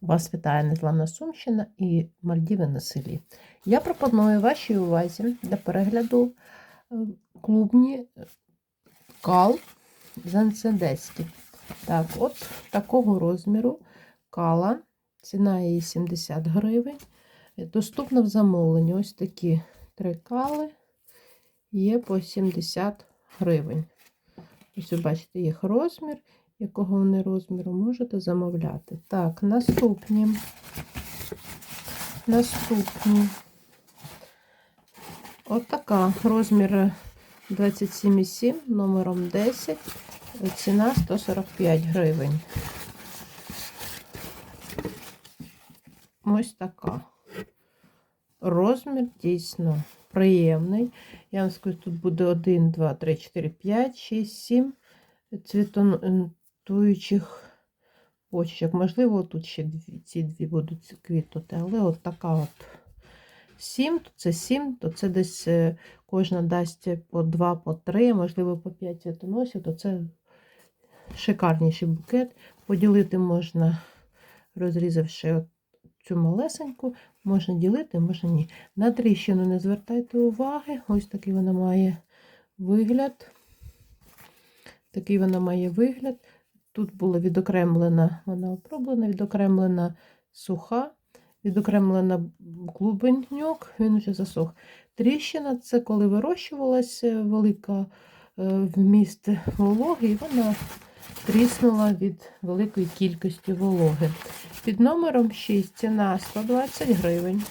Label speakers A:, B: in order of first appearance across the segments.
A: Вас вітає Незламна Сумщина і Мальдіви на селі. Я пропоную вашій увазі для перегляду е, клубні кал занцедеські. Так, от такого розміру кала, ціна її 70 гривень. Доступна в замовленні. Ось такі три кали є по 70 гривень. Ось ви бачите їх розмір якого вони розміру можете замовляти. Так, наступні. Наступні. От така розмір 27,7 номером 10. Ціна 145 гривень. Ось така. Розмір дійсно приємний. Я вам скажу, тут буде 1, 2, 3, 4, 5, 6, 7 цвітон квітуючих почок. Можливо, тут ще дві, ці дві будуть квітнути, але от така от 7, то це 7, то це десь е, кожна дасть по 2, по 3, можливо, по 5 цвітоносів, то це шикарніший букет. Поділити можна, розрізавши от цю малесеньку, можна ділити, можна ні. На тріщину не звертайте уваги, ось такий вона має вигляд. Такий вона має вигляд. Тут була відокремлена, вона оброблена, відокремлена суха, відокремлена клубеньок, він вже засох. Тріщина це коли вирощувалася велика е, вміст вологи, і вона тріснула від великої кількості вологи. Під номером 6 ціна 120 гривень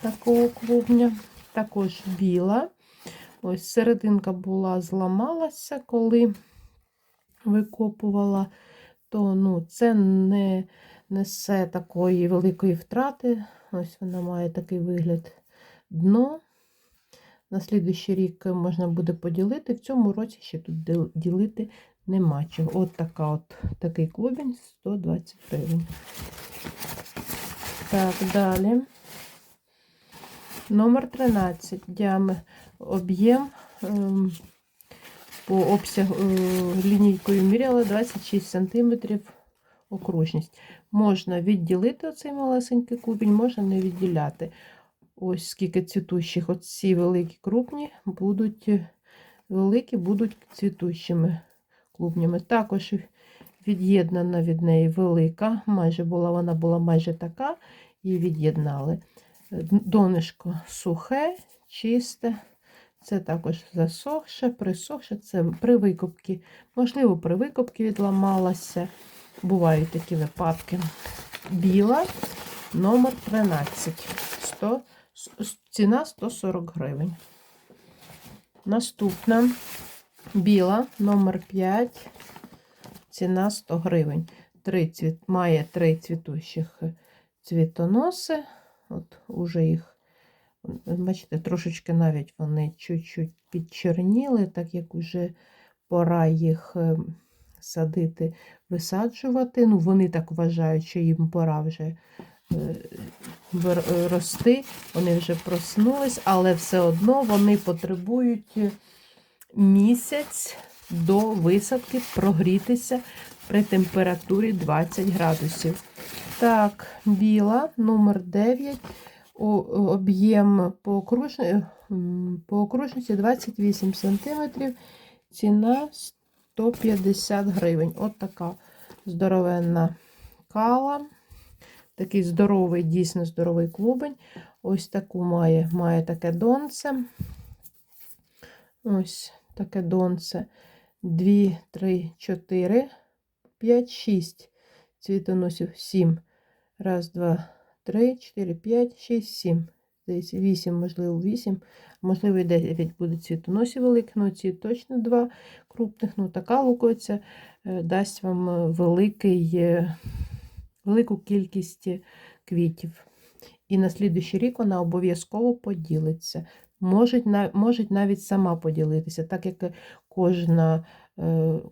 A: такого клубня. Також біла. Ось серединка була, зламалася, коли викопувала, то ну, це не несе такої великої втрати. Ось вона має такий вигляд дно. На слідуючий рік можна буде поділити. В цьому році ще тут ділити нема чого. От така от такий клубень 120 гривень. Так, далі. Номер 13. Діаметр об'єм. По обсягу е, лінійкою міряла 26 см окружність. Можна відділити оцей малесенький кубінь, можна не відділяти. Ось скільки цвітущих. Оці великі крупні будуть великі будуть цвітущими клубнями. Також від'єднана від неї велика, майже була, вона була майже така, її від'єднали. Донишко сухе, чисте. Це також засохше, присохше, це при викопці. Можливо, при викопці відламалася. Бувають такі випадки. Біла номер 13. 100, ціна 140 гривень. Наступна біла номер 5, ціна 100 гривень. Три цвіт, Має три цвітущих цвітоноси. От уже їх Бачите, трошечки навіть вони чуть-чуть підчерніли, так як вже пора їх е, садити, висаджувати. Ну, Вони так вважають, що їм пора вже е, е, рости, вони вже проснулись, але все одно вони потребують місяць до висадки прогрітися при температурі 20 градусів. Так, біла номер 9 об'єм по окружності, по окружності 28 см, ціна 150 гривень. От така здоровенна кала. Такий здоровий, дійсно здоровий клубень. Ось таку має має таке донце. Ось таке донце. 2, 3, 4, 5, 6 цвітоносів, 7. Раз, два, 3, 4, 5, 6, 7. Здається, 8, можливо, 8, можливо, і 9 буде цвітоносі великих, ну ці точно два крупних. Ну, така луковиця е, дасть вам е, великий, е, велику кількість квітів. І на слідуючий рік вона обов'язково поділиться. Можуть навіть сама поділитися, так як кожна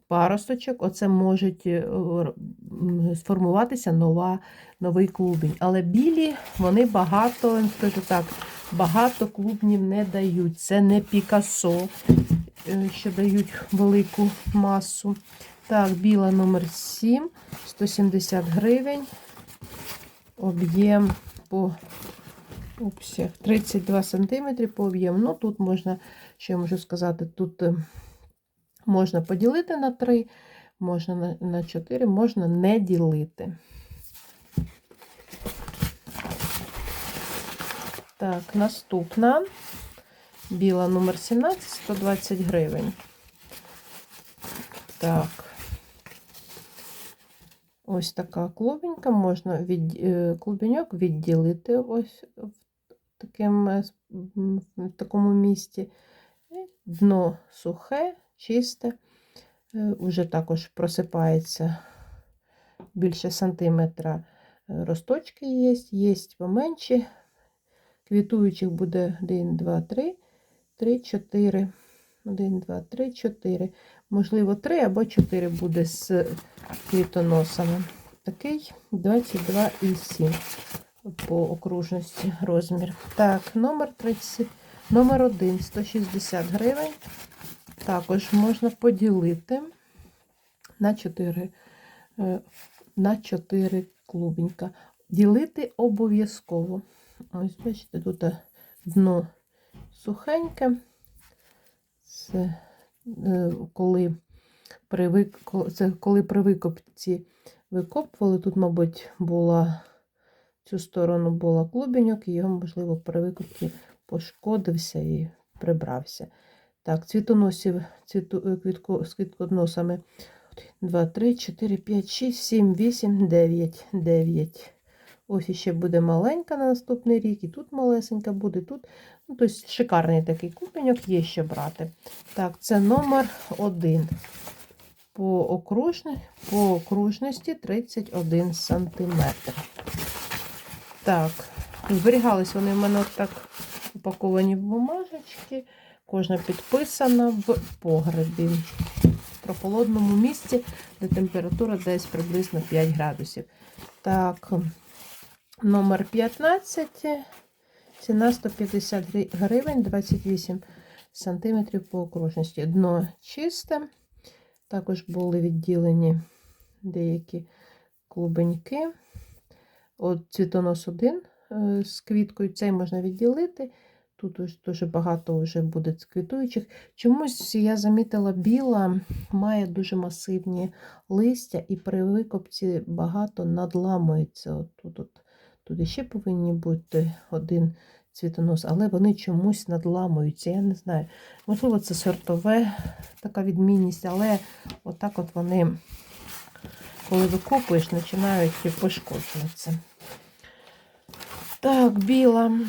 A: паросточок, оце можуть е, сформуватися нова, новий клубінь. Але білі, вони багато, скажу так, багато клубнів не дають. Це не Пікасо, е, що дають велику масу. Так, біла номер 7, 170 гривень. об'єм по обсяг 32 см по об'єму. Ну, тут можна, що я можу сказати, тут е, можна поділити на 3, можна на, на 4, можна не ділити. Так, наступна біла номер 17, 120 гривень. Так. Ось така клубенька, можна від, е, клубеньок відділити ось в, таким, е, в такому місці. Дно сухе, чисте, Е, уже також просипається більше сантиметра е, росточки є, є поменші. Квітуючих буде 1, 2, 3, 3, 4. 1, 2, 3, 4. Можливо, 3 або 4 буде з квітоносами. Такий 22,7 по окружності розмір. Так, номер 30, номер 1, 160 гривень. Також можна поділити на 4, е, на 4 клубенька. Ділити обов'язково. Ось, бачите, тут дно сухеньке. Це е, коли при, це коли при викопці викопували, тут, мабуть, була цю сторону була клубеньок, і його, можливо, при викопці пошкодився і прибрався. Так, цвітоносів цвіту, е, квітко, з квітконосами 2, 3, 4, 5, 6, 7, 8, 9, 9. Ось іще буде маленька на наступний рік, і тут малесенька буде, тут. Ну, тобто шикарний такий купеньок є що брати. Так, це номер 1. По, окружні, по окружності 31 см. Так, зберігались вони в мене так упаковані в бумажечки. Кожна підписана в погребі. Прохолодному місці, де температура десь приблизно 5 градусів. Так, номер 15. Ціна 150 гривень, 28 см по окружності. Дно чисте. Також були відділені деякі клубеньки. От цвітонос один е, з квіткою. Цей можна відділити. Тут уж дуже багато вже буде квітуючих. Чомусь я замітила, біла має дуже масивні листя, і при викопці багато надламується. От тут, от, тут ще повинні бути один цвітонос, але вони чомусь надламуються. Я не знаю. Можливо, це сортове така відмінність, але отак от вони, коли викопуєш, починають пошкоджуватися. Так, біла.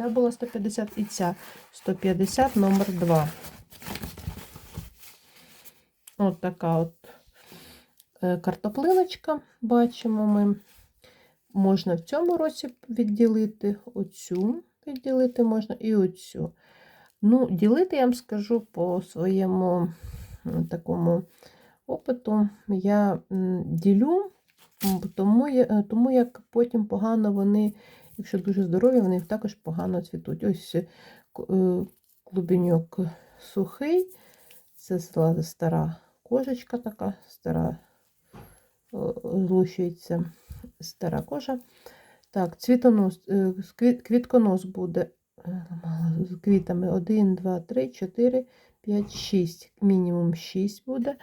A: Ця була 150 і ця 150 номер 2. От така от е, картоплиночка, бачимо ми. Можна в цьому році відділити оцю, відділити можна і оцю. Ну, ділити, я вам скажу, по своєму такому опиту я ділю, тому, е, тому як потім погано вони, якщо дуже здорові, вони також погано цвітуть. Ось е, е, клубеньок сухий, це стара кожечка така, стара злущується стара кожа. Так, цвітонос, е, квітконос буде з квітами 1, 2, 3, 4, 5, 6. Мінімум 6 буде.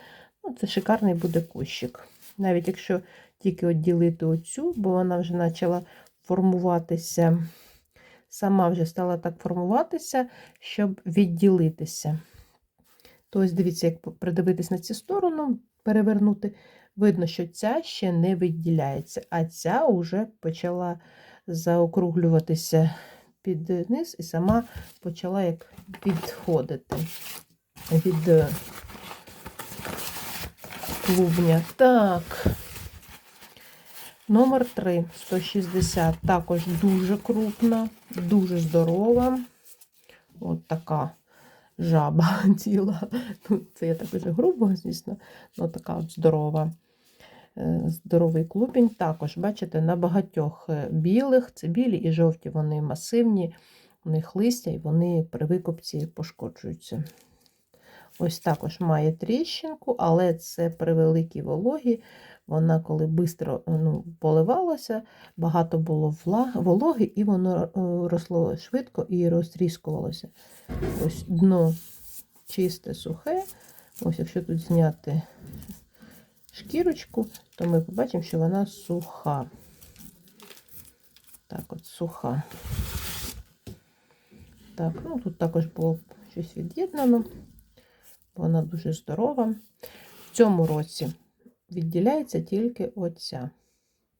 A: Ну, це шикарний буде кущик. Навіть якщо тільки відділити оцю, бо вона вже почала формуватися, сама вже стала так формуватися, щоб відділитися. Тобто, дивіться, як придивитись на цю сторону, перевернути, видно, що ця ще не відділяється, а ця вже почала заокруглюватися під низ і сама почала як відходити від е, клубня. Так. Номер 3, 160. Також дуже крупна, дуже здорова. От така жаба ціла. Ну, Це я так уже грубо, звісно, але така от здорова. Е, Здоровий клубінь. Також, бачите, на багатьох е, білих, це білі і жовті, вони масивні, у них листя, і вони при викопці пошкоджуються. Ось також має тріщинку, але це при великій вологі Вона, коли швидко ну, поливалася, багато було вологи, і воно е, росло швидко і розтріскувалося. Ось дно чисте, сухе. Ось якщо тут зняти шкірочку, то ми побачимо, що вона суха. Так, от суха. Так, ну тут також було щось від'єднано. Вона дуже здорова. В цьому році відділяється тільки оця.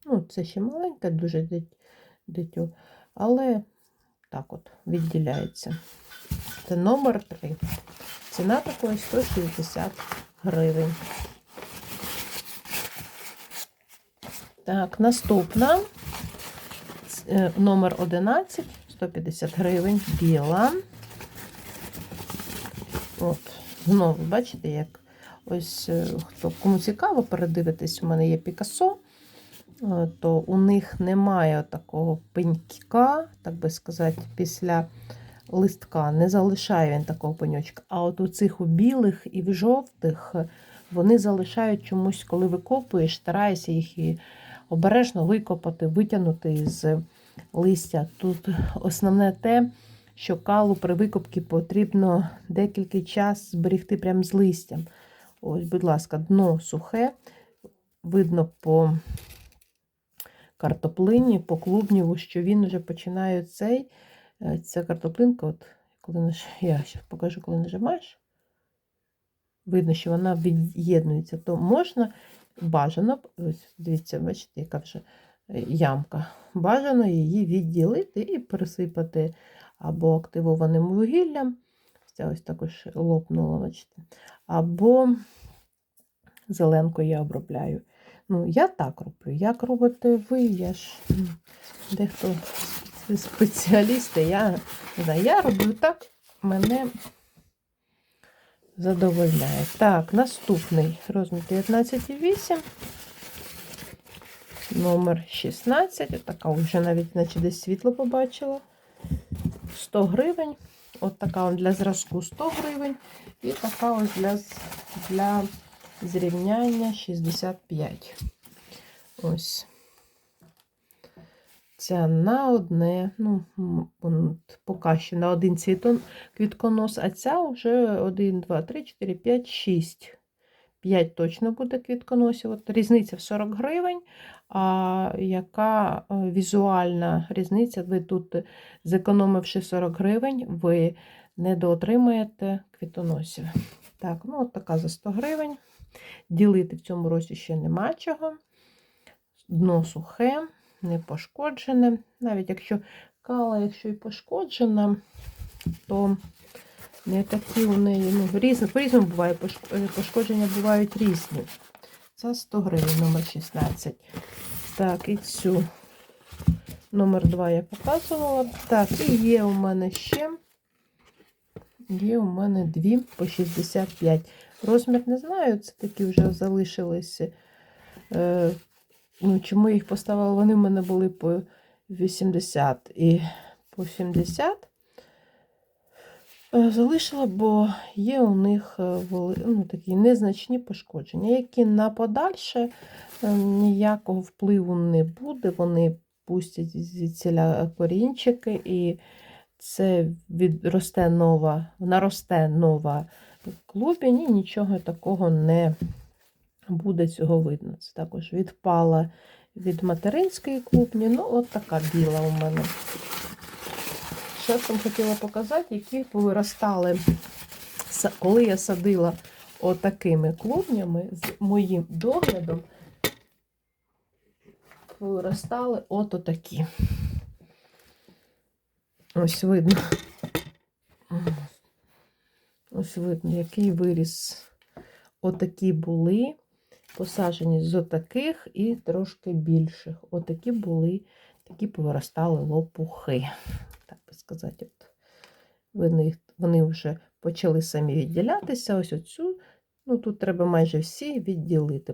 A: Ну, це ще маленька, дуже дитю, але так от відділяється. Це номер 3. Ціна такої 160 гривень. Так, наступна е, номер 11, 150 гривень, біла. От, знову, бачите, як ось е, хто кому цікаво передивитись, у мене є Пікассо, е, то у них немає такого пенька, так би сказати, після листка. Не залишає він такого пеньочка. А от у цих у білих і в жовтих е, вони залишають чомусь, коли викопуєш, стараєшся їх і обережно викопати, витягнути з листя. Тут основне те, що калу при викопці потрібно декілька час зберегти прямо з листям. Ось, будь ласка, дно сухе, видно по картоплині, по клубніву, що він вже починає цей, е, ця картоплинка, от коли наж... я ще покажу, коли нажимаєш, видно, що вона від'єднується, то можна бажано, ось дивіться, бачите, яка вже е, ямка. Бажано її відділити і присипати або активованим вугіллям. Ця ось також лопнула, бачите. Або зеленкою я обробляю. Ну, я так роблю. Як робите ви? Я ж дехто спеціалісти, я не я роблю так, мене задовольняє. Так, наступний розмір 19,8. Номер 16. Отака вже навіть, наче десь світло побачила. 100 гривень. От така он для зразку 100 гривень. І така ось для, для зрівняння 65. Ось. Ця на одне, ну, поки що на один цвітон квітконос, а ця вже 1, 2, 3, 4, 5, 6. 5 точно буде квітконосів. От різниця в 40 гривень. А яка е, візуальна різниця? Ви тут, зекономивши 40 гривень, ви не доотримаєте квітоносів. Так, ну от така за 100 гривень. Ділити в цьому році ще нема чого. Дно сухе, не пошкоджене. Навіть якщо кала, якщо і пошкоджена, то не такі у неї, ну, різно, по-різному буває, е, пошкодження бувають різні. Це 100 гривень, номер 16. Так, і цю номер 2 я показувала. Так, і є у мене ще. Є у мене дві по 65. Розмір не знаю, це такі вже залишилися. Е, ну, чому їх поставила? Вони в мене були по 80 і по 70. Е, Залишила, бо є у них е, ну, такі незначні пошкодження, які на подальше е, ніякого впливу не буде. Вони пустять звідсіля корінчики, і це відросте нова, наросте нова клубінь, і нічого такого не буде цього видно. Це також відпала від материнської клубні. Ну, от така біла у мене. Вам хотіла показати, які повиростали, коли я садила отакими клубнями з моїм доглядом, повиростали от отакі. Ось видно. Ось видно, який виріс. Отакі були посаджені з отаких і трошки більших. Отакі були, такі повиростали лопухи. Би сказати, от. Їх, вони вже почали самі відділятися. Ось оцю. Ну, тут треба майже всі відділити,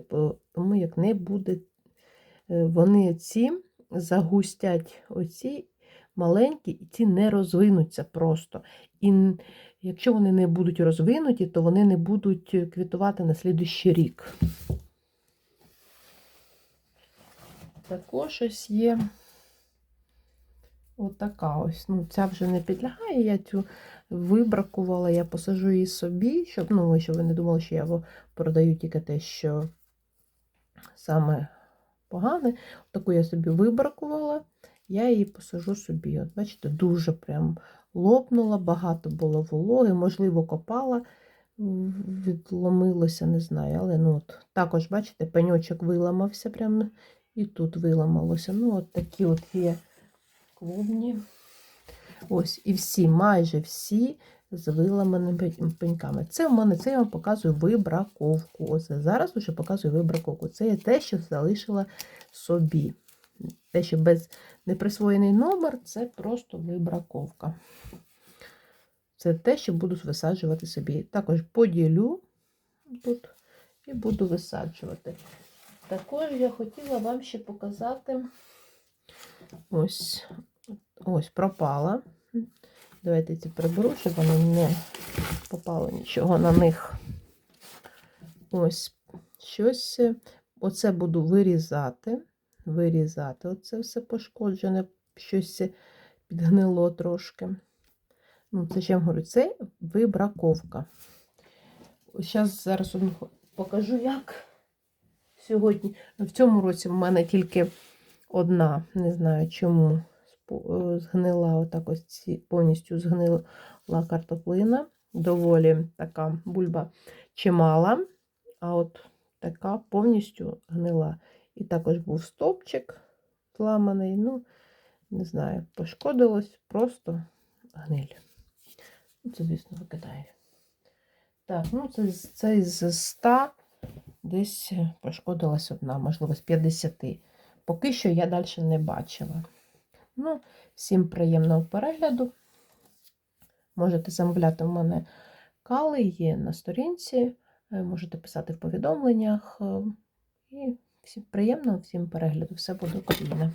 A: тому як не буде, е, вони ці загустять оці маленькі, і ці не розвинуться просто. І якщо вони не будуть розвинуті, то вони не будуть квітувати на слідущий рік. Також ось є отака ось. Ну, ця вже не підлягає, я цю вибракувала, я посажу її собі, щоб, ну, щоб ви не думали, що я продаю тільки те, що саме погане. Таку я собі вибракувала, я її посажу собі. От, бачите, дуже прям лопнула, багато було вологи, можливо, копала, відломилося, не знаю. Але ну, от, також, бачите, пеньочок виламався прямо і тут виламалося. Ну, от такі от є клубні. Ось, і всі, майже всі з виламаними пеньками. Це в мене, це я вам показую вибраковку. Ось зараз вже показую вибраковку. Це є те, що залишила собі. Те, що без неприсвоєний номер, це просто вибраковка. Це те, що буду висаджувати собі. Також поділю тут і буду висаджувати. Також я хотіла вам ще показати ось, ось пропала. Давайте ці приберу, щоб воно не попало нічого на них. Ось щось. Оце буду вирізати. Вирізати. Оце все пошкоджене, щось підгнило трошки. Ну, це ще говорю, це вибраковка. Зараз зараз покажу, як сьогодні. В цьому році в мене тільки одна, не знаю чому, згнила отак ось ці, повністю згнила картоплина. Доволі така бульба чимала, а от така повністю гнила. І також був стовпчик зламаний. Ну, не знаю, пошкодилось просто гниль. Ну, Це, звісно, викидаю. Так, ну це, це з 100 десь пошкодилась одна, можливо, з 50. Поки що я далі не бачила. Ну, всім приємного перегляду. Можете замовляти в мене кали, є на сторінці, е, можете писати в повідомленнях. е, І всім приємного, всім перегляду. Все буде Україна.